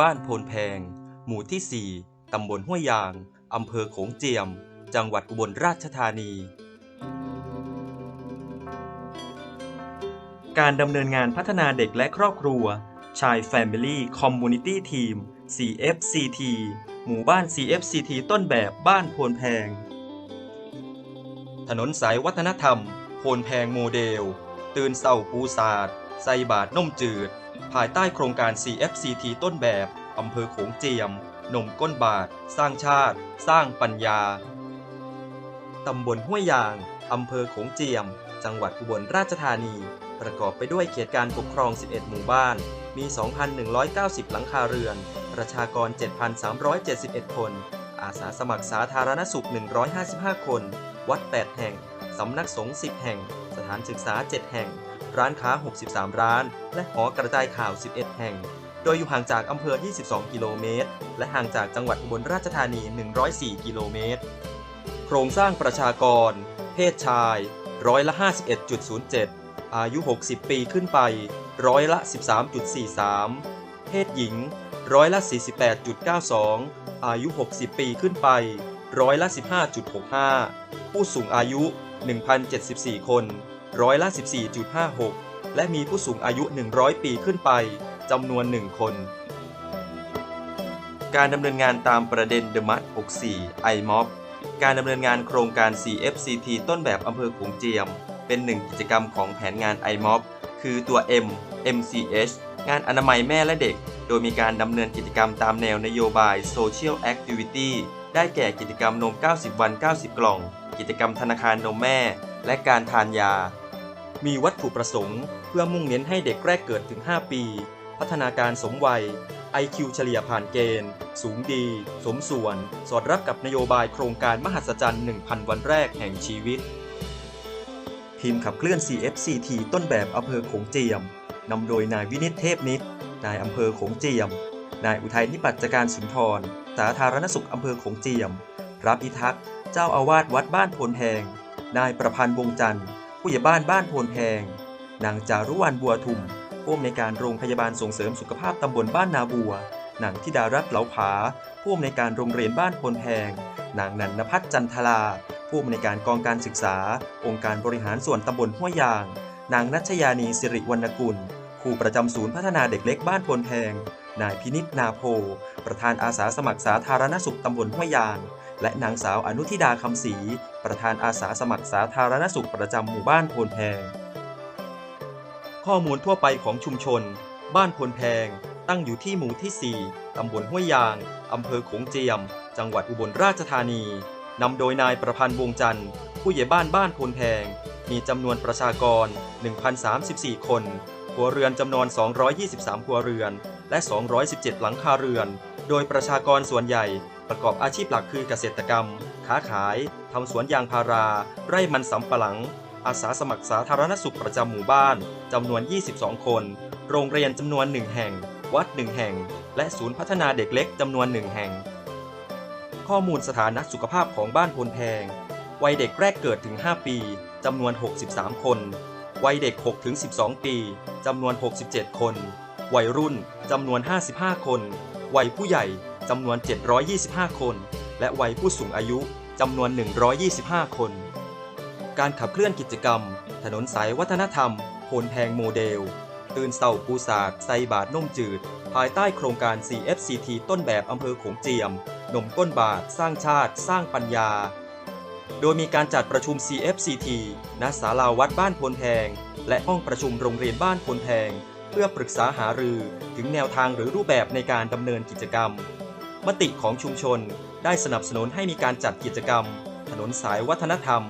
บ้านโพนแพง หมู่ที่ 4 ตำบลห้วยยาง อำเภอโขงเจียม จังหวัดอุบลราชธานี การดำเนินงานพัฒนาเด็กและครอบครัว ชาย Family Community Team CFCT หมู่บ้าน CFCT ต้นแบบบ้านโพนแพง ถนนสายวัฒนธรรม โพนแพงโมเดล ตื่นเศร้าปูศาสตร์ใส่บาทน่มจืด ภายใต้โครงการ CFCT ต้นแบบ อำเภอโขงเจียม นมก้นบาท สร้างชาติ สร้างปัญญา ตำบลห้วยยาง อำเภอโขงเจียม จังหวัดอุบลราชธานี ประกอบไปด้วยเขตการปกครอง 11 หมู่บ้าน มี 2,190 หลังคาเรือน ประชากร 7,371 คน อาสาสมัครสาธารณสุข 155 คน วัด 8 แห่ง สำนักสงฆ์ 10 แห่ง สถานศึกษา 7 แห่ง ร้านค้า 63 ร้าน และหอกระจายข่าว 11 แห่ง โดยอยู่ห่างจากอำเภอ 22 กิโลเมตร และห่างจากจังหวัดอุบลราชธานี 104 กิโลเมตร โครงสร้างประชากร เพศชาย ร้อยละ 51.07 อายุ 60 ปีขึ้นไป ร้อยละ 13.43 เพศหญิง ร้อยละ 48.92 อายุ 60 ปีขึ้นไป ร้อยละ 15.65 ผู้สูงอายุ 1,074 คน ร้อยละ 14.56 และมีผู้สูงอายุ 100 ปีขึ้นไปจำนวน 1 คน การดำเนินงานตามประเด็น The m a t 64 IMOB การดำเนินงานโครงการ CFCT ต้นแบบอำเภอโขงเจียม เป็นหนึ่งกิจกรรมของแผนงาน IMOB คือตัว M MCH งานอนามัยแม่และเด็ก โดยมีการดำเนินกิจกรรมตามแนวนโยบาย Social Activity ได้แก่กิจกรรมนม 90 วัน 90 กล่อง กิจกรรมธนาคารนมแม่ และการทานยา มีวัตถุประสงค์เพื่อมุ่งเน้นให้เด็กแรกเกิดถึง 5 ปี พัฒนาการสมวัย IQ เฉลี่ยผ่านเกณฑ์ สูงดี สมส่วน สอดรับกับนโยบายโครงการมหัศจรรย์ 1,000 วันแรกแห่งชีวิต ทีมขับเคลื่อน CFCT ต้นแบบอำเภอโขงเจียม นำโดยนายวินิตเทพนิตนายอำเภอโขงเจียม นายอุทัยนิปัจจการสุนทร สาธารณสุขอำเภอโขงเจียมพระพิทักษ์ เจ้าอาวาสวัดบ้านโพนแพง นายประพันธ์วงจันทร์ ผู้ใหญ่บ้านบ้านโพนแพง นางจารุวรรณบัวทุมผู้อำนวยการโรงพยาบาลส่งเสริมสุขภาพตำบลบ้านนาบัว นางธิดารัตน์เหลาผา ผู้อำนวยการโรงเรียนบ้านโพนแพง นางนันนพัฒน์จันทลาผู้อำนวยการกองการศึกษา องค์การบริหารส่วนตำบลห้วยยาง นางนัชยานีสิริวรรณกุลครูประจำศูนย์พัฒนาเด็กเล็กบ้านโพนแพง นายพินิจนาโพ ประธานอาสาสมัครสาธารณสุขตำบลห้วยยาง และนางสาวอนุทิดาคำศรีประธานอาสาสมัครสาธารณสุขประจำหมู่บ้านโพนแพง ข้อมูลทั่วไปของชุมชน บ้านพลแพง ตั้งอยู่ที่หมู่ที่ 4 ตำบลห้วยยาง อำเภอโขงเจียม จังหวัดอุบลราชธานี นำโดยนายประพันธ์วงจันทร์ ผู้ใหญ่บ้านบ้านพลแพง มีจำนวนประชากร 1,034 คนครัวเรือนจำนวน 223 ครัวเรือน และ 217 หลังคาเรือน โดยประชากรส่วนใหญ่ ประกอบอาชีพหลักคือเกษตรกรรม ค้าขาย ทำสวนยางพารา ไร่มันสำปะหลัง อาสาสมัครสาธารณสุขประจำหมู่บ้านจำนวน 22 คน โรงเรียนจำนวน 1 แห่ง วัด 1 แห่ง และศูนย์พัฒนาเด็กเล็กจำนวน 1 แห่ง ข้อมูลสถานะสุขภาพของบ้านพลแพง วัยเด็กแรกเกิดถึง 5 ปีจำนวน 63 คน วัยเด็ก6ถึง12 ปีจำนวน 67 คน วัยรุ่นจำนวน 55 คน วัยผู้ใหญ่ จำนวน 725 คน และวัยผู้สูงอายุจำนวน 125 คน การขับเคลื่อนกิจกรรม ถนนสายวัฒนธรรมโพนแพงโมเดล ตื่นเสาปูศาสตร์ไซบาทนุ่มจืด ภายใต้โครงการ CFCT ต้นแบบอำเภอโขงเจียม นมก้นบาท สร้างชาติ สร้างปัญญา โดยมีการจัดประชุม CFCT ณศาลาวัดบ้านโพนแพง และห้องประชุมโรงเรียนบ้านโพนแพง เพื่อปรึกษาหารือถึงแนวทางหรือรูปแบบในการดำเนินกิจกรรม มติของชุมชนได้สนับสนุนให้มีการจัดกิจกรรม ถนนสายวัฒนธรรม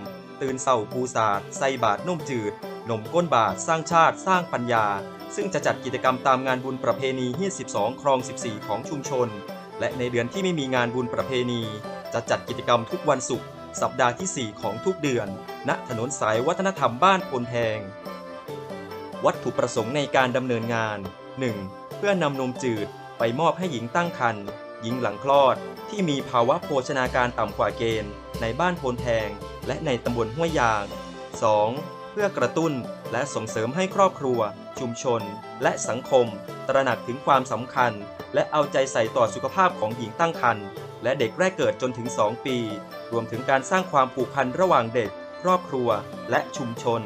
ตื่นเสาปูศาสตร์ไซบาทนุ่มจืดนมก้นบาทสร้างชาติสร้างปัญญา ซึ่งจะจัดกิจกรรมตามงานบุญประเพณีฮีด12 ครอง 14 ของชุมชน และในเดือนที่ไม่มีงานบุญประเพณี จะจัดกิจกรรมทุกวันศุกร์สัปดาห์ที่ 4 ของทุกเดือน ณถนนสายวัฒนธรรมบ้านพลแพง วัตถุประสงค์ในการดำเนินงาน 1. เพื่อนำนมจืดไปมอบให้หญิงตั้งครรภ์ หญิงหลังคลอดที่มีภาวะโภชนาการต่ำกว่าเกณฑ์ ในบ้านโพนแพงและในตำบลห้วยยาง 2. เพื่อกระตุ้นและส่งเสริมให้ครอบครัว ชุมชน และสังคม ตระหนักถึงความสำคัญ และเอาใจใส่ต่อสุขภาพของหญิงตั้งครรภ์และเด็กแรกเกิดจนถึง 2 ปี รวมถึงการสร้างความผูกพันระหว่างเด็ก ครอบครัว และชุมชน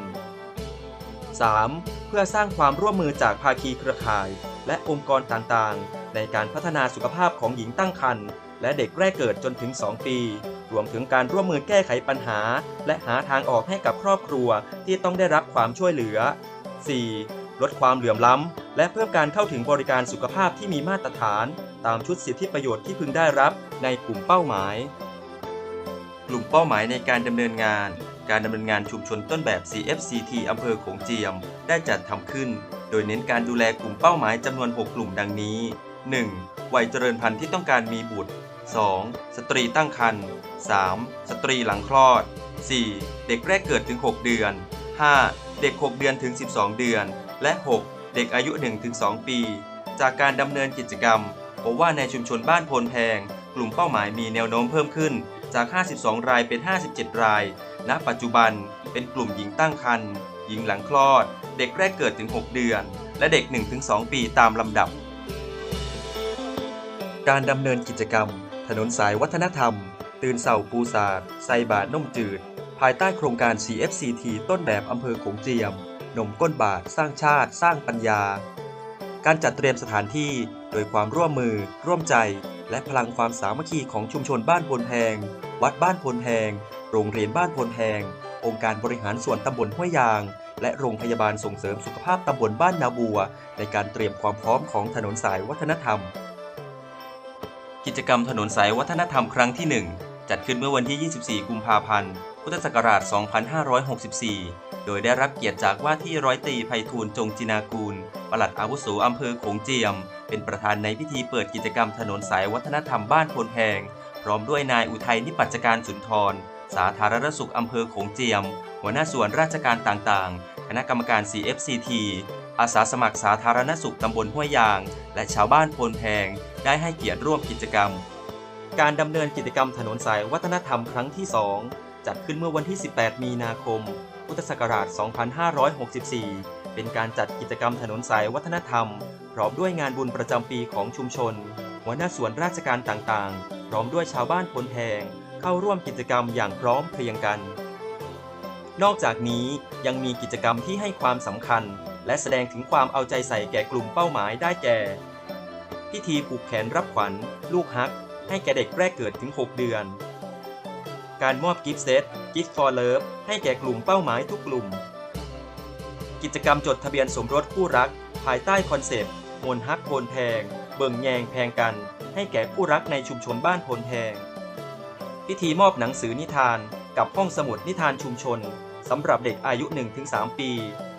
3. เพื่อสร้างความร่วมมือจากภาคีเครือข่าย และองค์กรต่างๆ ในการพัฒนาสุขภาพของหญิงตั้งครรภ์และเด็กแรกเกิดจนถึง 2 ปี รวมถึงการร่วมมือแก้ไขปัญหา และหาทางออกให้กับครอบครัวที่ต้องได้รับความช่วยเหลือ 4. ลดความเหลื่อมล้ำ และเพิ่มการเข้าถึงบริการสุขภาพที่มีมาตรฐาน ตามชุดสิทธิประโยชน์ที่พึงได้รับในกลุ่มเป้าหมาย กลุ่มเป้าหมายในการดำเนินงาน การดำเนินงานชุมชนต้นแบบ CFCT อำเภอโขงเจียม ได้จัดทำขึ้น โดยเน้นการดูแลกลุ่มเป้าหมายจำนวน 6 กลุ่มดังนี้ 1. วัยเจริญพันธุ์ที่ต้องการมีบุตร 2. สตรีตั้งครรภ์ 3. สตรีหลังคลอด 4. เด็กแรกเกิดถึง 6 เดือน 5. เด็ก 6 เดือนถึง 12 เดือน และ 6. เด็กอายุ 1-2 ปี จากการดำเนินกิจกรรมพบว่าในชุมชนบ้านโพนแพง กลุ่มเป้าหมายมีแนวโน้มเพิ่มขึ้นจาก 52 รายเป็น 57 ราย ณ ปัจจุบันเป็นกลุ่มหญิงตั้งครรภ์หญิงหลังคลอด เด็กแรกเกิดถึง 6 เดือน และเด็ก 1-2 ปีตามลำดับ การดำเนินกิจกรรม ถนนสายวัฒนธรรม ตื่นเสาปูศาสตร์ไซบาทนมจืด ภายใต้โครงการ CFCT ต้นแบบอำเภอโขงเจียม นมก้นบาท สร้างชาติ สร้างปัญญา การจัดเตรียมสถานที่โดยความร่วมมือ ร่วมใจ และพลังความสามัคคีของชุมชนบ้านพลแพง วัดบ้านพลแพง โรงเรียนบ้านพลแพง องค์การบริหารส่วนตำบลห้วยยาง และโรงพยาบาลส่งเสริมสุขภาพตำบลบ้านนาบัว ในการเตรียมความพร้อมของถนนสายวัฒนธรรม กิจกรรมถนนสายวัฒนธรรมครั้งที่ 1 จัดขึ้นเมื่อวันที่ 24 กุมภาพันธ์ พุทธศักราช 2564 โดยได้รับเกียรติจากว่าที่ร้อยตรีไพฑูรย์จงจินากูล ปลัดอาวุโสอำเภอโขงเจียม เป็นประธานในพิธีเปิดกิจกรรมถนนสายวัฒนธรรมบ้านโพนแพง พร้อมด้วยนายอุทัยนิปัจการสุนทร สาธารณสุขอำเภอโขงเจียม หัวหน้าส่วนราชการต่างๆ คณะกรรมการ CFCT อาสาสมัครสาธารณสุขตำบลห้วยยาง และชาวบ้านโพนแพงได้ให้เกียรติร่วมกิจกรรม การดำเนินกิจกรรมถนนสายวัฒนธรรมครั้งที่ 2 จัดขึ้นเมื่อวันที่ 18 มีนาคม พุทธศักราช 2564 เป็นการจัดกิจกรรมถนนสายวัฒนธรรม พร้อมด้วยงานบุญประจำปีของชุมชน หัวหน้าส่วนราชการต่างๆ พร้อมด้วยชาวบ้านพลแพงเข้าร่วมกิจกรรมอย่างพร้อมเพรียงกัน นอกจากนี้ยังมีกิจกรรมที่ให้ความสำคัญ และแสดงถึงความเอาใจใส่แก่กลุ่มเป้าหมายได้แก่ พิธีผูกแขนรับขวัญ ลูกฮัก ให้แก่เด็กแรกเกิดถึง 6 เดือน การมอบกิฟต์เซต Gift for Love ให้แก่กลุ่มเป้าหมายทุกกลุ่ม กิจกรรมจดทะเบียนสมรสคู่รัก ภายใต้คอนเซปต์มนฮักโพนแพง เบิ่งแยงแพงกัน ให้แก่คู่รักในชุมชนบ้านโพนแพง พิธีมอบหนังสือนิทานกับห้องสมุดนิทานชุมชนสำหรับเด็กอายุ 1-3 ปี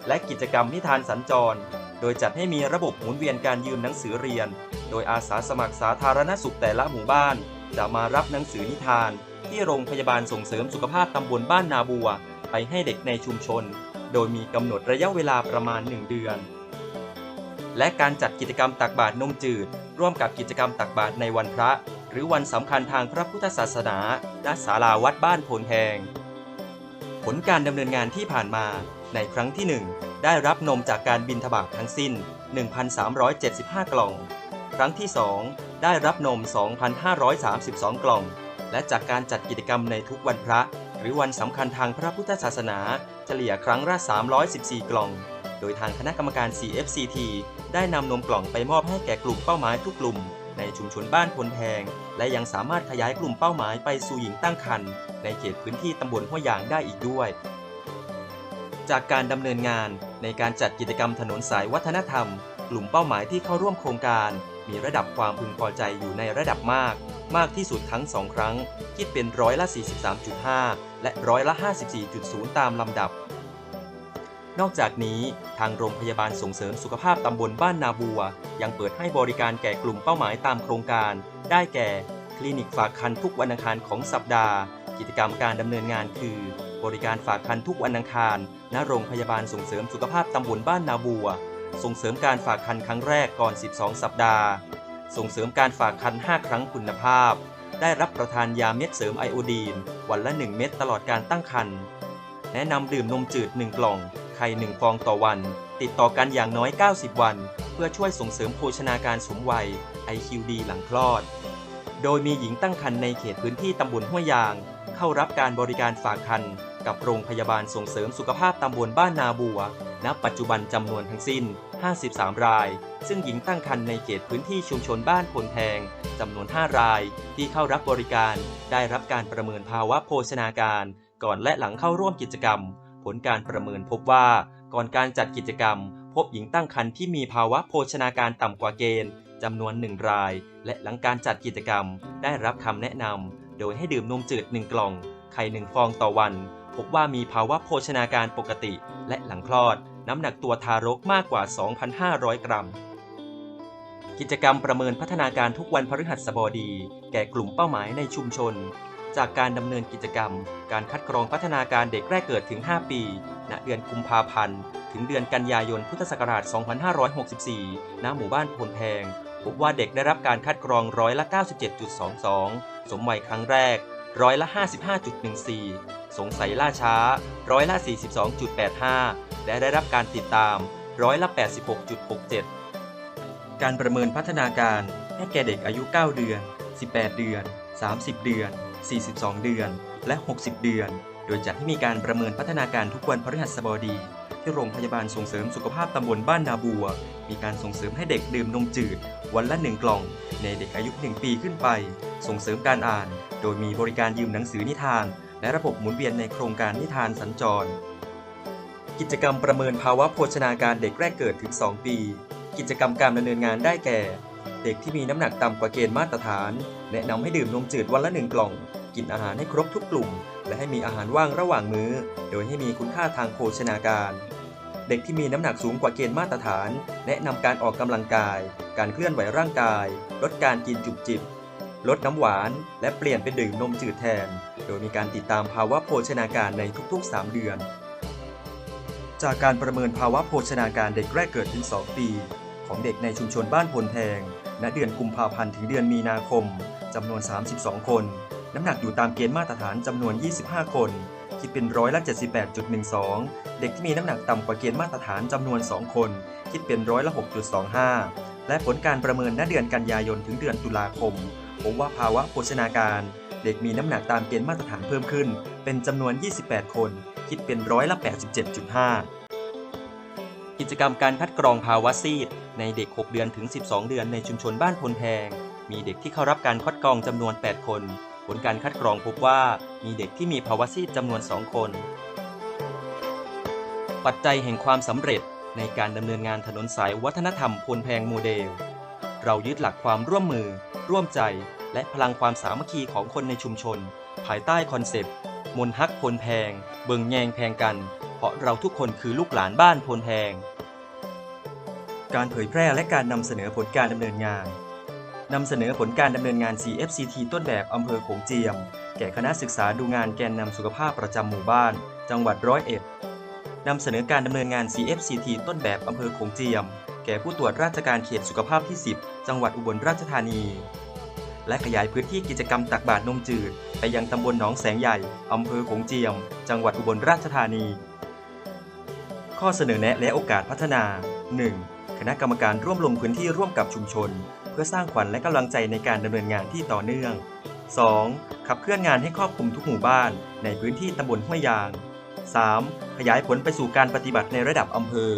และกิจกรรมนิทานสัญจร โดยจัดให้มีระบบหมุนเวียนการยืมหนังสือเรียน โดยอาสาสมัครสาธารณสุขแต่ละหมู่บ้าน จะมารับหนังสือนิทาน ที่โรงพยาบาลส่งเสริมสุขภาพตำบลบ้านนาบัว ไปให้เด็กในชุมชน โดยมีกำหนดระยะเวลาประมาณ 1 เดือน และการจัดกิจกรรมตักบาตรนมจืด ร่วมกับกิจกรรมตักบาตรในวันพระ หรือวันสำคัญทางพระพุทธศาสนาณศาลาวัดบ้านโพนแพงผลการดำเนินงานที่ผ่านมา ในครั้งที่ 1 ได้รับนมจากการบินทบาททั้งสิ้น 1,375 กล่อง ครั้งที่ 2 ได้รับนม 2,532 กล่อง และจากการจัดกิจกรรมในทุกวันพระ หรือวันสำคัญทางพระพุทธศาสนา เฉลี่ยครั้งละ314 กล่อง โดยทางคณะกรรมการ CFCT ได้นำนมกล่องไปมอบให้แก่กลุ่มเป้าหมายทุกกลุ่มในชุมชนบ้านพลแพง และยังสามารถขยายกลุ่มเป้าหมายไปสู่หญิงตั้งครรภ์ในเขตพื้นที่ตำบลห้วยยางได้อีกด้วย จากการดำเนินงานในการจัดกิจกรรมถนนสายวัฒนธรรม กลุ่มเป้าหมายที่เข้าร่วมโครงการ มีระดับความพึงพอใจอยู่ในระดับมาก มากที่สุดทั้ง 2 ครั้ง คิดเป็นร้อยละ 43.5 และร้อยละ 54.0 ตามลำดับ นอกจากนี้ ทางโรงพยาบาลส่งเสริมสุขภาพตำบลบ้านนาบัว ยังเปิดให้บริการแก่กลุ่มเป้าหมายตามโครงการ ได้แก่ คลินิกฝากคันทุกวันอังคารของสัปดาห์ กิจกรรมการดำเนินงานคือ บริการฝากคันทุกวันอังคาร ณ โรงพยาบาลส่งเสริมสุขภาพตำบลบ้านนาบัว ส่งเสริมการฝากคันครั้งแรกก่อน 12 สัปดาห์ ส่งเสริมการฝากคัน 5 ครั้งคุณภาพ ได้รับประทานยาเม็ดเสริมไอโอดีน วันละ 1 เม็ดตลอดการตั้งครรภ์ แนะนำดื่มนมจืด 1 กล่อง ไข่ 1 ฟองต่อวัน ติดต่อกันอย่างน้อย 90 วัน เพื่อช่วยส่งเสริมโภชนาการสมวัย IQD หลังคลอด โดยมีหญิงตั้งครรภ์ในเขตพื้นที่ตำบลห้วยยางเข้ารับการบริการฝากครรภ์ กับโรงพยาบาลส่งเสริมสุขภาพตำบลบ้านนาบัว ณ ปัจจุบันจำนวนทั้งสิ้น 53 ราย ซึ่งหญิงตั้งครรภ์ในเขตพื้นที่ชุมชนบ้านพลแพงจำนวน 5 ราย ที่เข้ารับบริการ ได้รับการประเมินภาวะโภชนาการ ก่อนและหลังเข้าร่วมกิจกรรม ผลการประเมินพบว่า ก่อนการจัดกิจกรรม พบหญิงตั้งครรภ์ที่มีภาวะโภชนาการต่ำกว่าเกณฑ์จำนวน 1 ราย และหลังการจัดกิจกรรม ได้รับคำแนะนำโดยให้ดื่มนมจืด 1 กล่อง ไข่ 1 ฟองต่อวัน พบว่ามีภาวะโภชนาการปกติ และหลังคลอด น้ำหนักตัวทารกมากกว่า 2,500 กรัม กิจกรรมประเมินพัฒนาการทุกวันพฤหัสบดี แก่กลุ่มเป้าหมายในชุมชน จากการดำเนินกิจกรรม การคัดกรองพัฒนาการเด็กแรกเกิดถึง 5 ปี ณ เดือนกุมภาพันธ์ ถึงเดือนกันยายนพุทธศักราช 2564 ณ หมู่บ้านพนแพงพบว่าเด็กได้รับการคัดกรองร้อยละ 97.22 สมวัยครั้งแรก ร้อยละ 55.14 สงสัยล่าช้าร้อยละ 42.85 และได้รับการติดตามร้อยละ 86.67 การประเมินพัฒนาการให้แก่เด็กอายุ 9 เดือน 18 เดือน 30 เดือน 42 เดือน และ 60 เดือน โดยจัดให้มีการประเมินพัฒนาการทุกวันพฤหัสบดี ที่โรงพยาบาลส่งเสริมสุขภาพตำบลบ้านนาบัว มีการส่งเสริมให้เด็กดื่มนมจืด วันละ 1 กล่อง ในเด็กอายุ 1 ปีขึ้นไป ส่งเสริมการอ่าน โดยมีบริการยืมหนังสือนิทาน และระบบหมุนเวียนในโครงการนิทานสัญจร กิจกรรมประเมินภาวะโภชนาการเด็กแรกเกิดถึง 2 ปี กิจกรรมการดำเนินงานได้แก่ เด็กที่มีน้ำหนักต่ำกว่าเกณฑ์มาตรฐาน แนะนำให้ดื่มนมจืดวันละหนึ่งกล่อง กินอาหารให้ครบทุกกลุ่ม และให้มีอาหารว่างระหว่างมื้อ โดยให้มีคุณค่าทางโภชนาการ เด็กที่มีน้ำหนักสูงกว่าเกณฑ์มาตรฐาน แนะนำการออกกำลังกาย การเคลื่อนไหวร่างกาย ลดการกินจุบจิบ ลดน้ำหวาน และเปลี่ยนเป็นดื่มนมจืดแทน โดยมีการติดตามภาวะโภชนาการในทุกๆ 3 เดือน จากการประเมินภาวะโภชนาการเด็กแรกเกิดถึง 2 ปี ของเด็กในชุมชนบ้านพลแพงณ เดือนกุมภาพันธ์ถึงเดือนมีนาคมจำนวน 32 คน น้ำหนักอยู่ตามเกณฑ์มาตรฐานจำนวน 25 คน คิดเป็นร้อยละ 78.12 เด็กที่มีน้ำหนักต่ำกว่าเกณฑ์มาตรฐานจำนวน 2 คน คิดเป็นร้อยละ 6.25 และผลการประเมินณเดือนกันยายนถึงเดือนตุลาคม พบว่าภาวะโภชนาการ เด็กมีน้ำหนักตามเกณฑ์มาตรฐานเพิ่มขึ้น เป็นจำนวน 28 คน คิดเป็นร้อยละ 87.5 กิจกรรมการคัดกรองภาวะซีด ในเด็ก 6 เดือนถึง 12 เดือนในชุมชนบ้านพลแพง มีเด็กที่เข้ารับการคัดกรองจำนวน 8 คน ผลการคัดกรองพบว่ามีเด็กที่มีภาวะซีดจำนวน 2 คน ปัจจัยแห่งความสำเร็จในการดำเนินงานถนนสายวัฒนธรรมพลแพงโมเดล เรายึดหลักความร่วมมือ ร่วมใจ และพลังความสามัคคีของคนในชุมชน ภายใต้คอนเซปต์ มนฮักพลแพง เบิงแยงแพงกัน เพราะเราทุกคนคือลูกหลานบ้านพลแพง การเผยแพร่และการนำเสนอผลการดำเนินงานนำเสนอผลการดำเนินงาน CFCT ต้นแบบอำเภอโขงเจียม แก่คณะศึกษาดูงานแกนนำสุขภาพประจำหมู่บ้าน จังหวัดร้อยเอ็ดนำเสนอการดำเนินงาน CFCT ต้นแบบอำเภอโขงเจียม แก่ผู้ตรวจราชการเขตสุขภาพที่ 10 จังหวัดอุบลราชธานี และขยายพื้นที่กิจกรรมตักบาตรนมจืด ไปยังตำบลหนองแสงใหญ่ อำเภอโขงเจียม จังหวัดอุบลราชธานี ข้อเสนอแนะและโอกาสพัฒนา 1. คณะกรรมการร่วมลงพื้นที่ร่วมกับชุมชน เพื่อสร้างขวัญและกำลังใจในการดำเนินงานที่ต่อเนื่อง 2. ขับเคลื่อนงานให้ครอบคลุมทุกหมู่บ้าน ในพื้นที่ตำบลห้วยยาง 3. ขยายผลไปสู่การปฏิบัติในระดับอำเภอ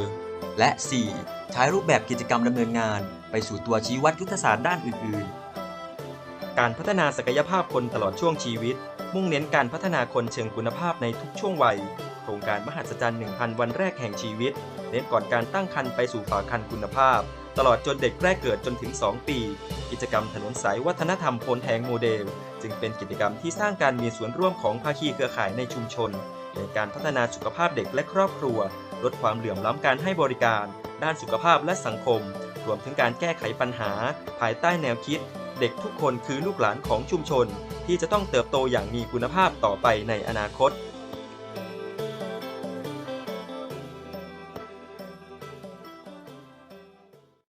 และ 4. ใช้รูปแบบกิจกรรมดำเนินงาน ไปสู่ตัวชี้วัดยุทธศาสตร์ด้านอื่น ๆ การพัฒนาศักยภาพคนตลอดช่วงชีวิต มุ่งเน้นการพัฒนาคนเชิงคุณภาพในทุกช่วงวัย โครงการมหัศจรรย์ 1,000 วันแรกแห่งชีวิต เน้นก่อนการตั้งครรภ์ไปสู่ฝากครรภ์คุณภาพ ตลอดจนเด็กแรกเกิดจนถึง 2 ปี กิจกรรมถนนสายวัฒนธรรมโพนแทงโมเดล จึงเป็นกิจกรรมที่สร้างการมีส่วนร่วมของภาคีเครือข่ายในชุมชนในการพัฒนาสุขภาพเด็กและครอบครัว ลดความเหลื่อมล้ำการให้บริการ ด้านสุขภาพและสังคม รวมถึงการแก้ไขปัญหา ภายใต้แนวคิด เด็กทุกคนคือลูกหลานของชุมชน ที่จะต้องเติบโตอย่างมีคุณภาพต่อไปในอนาคต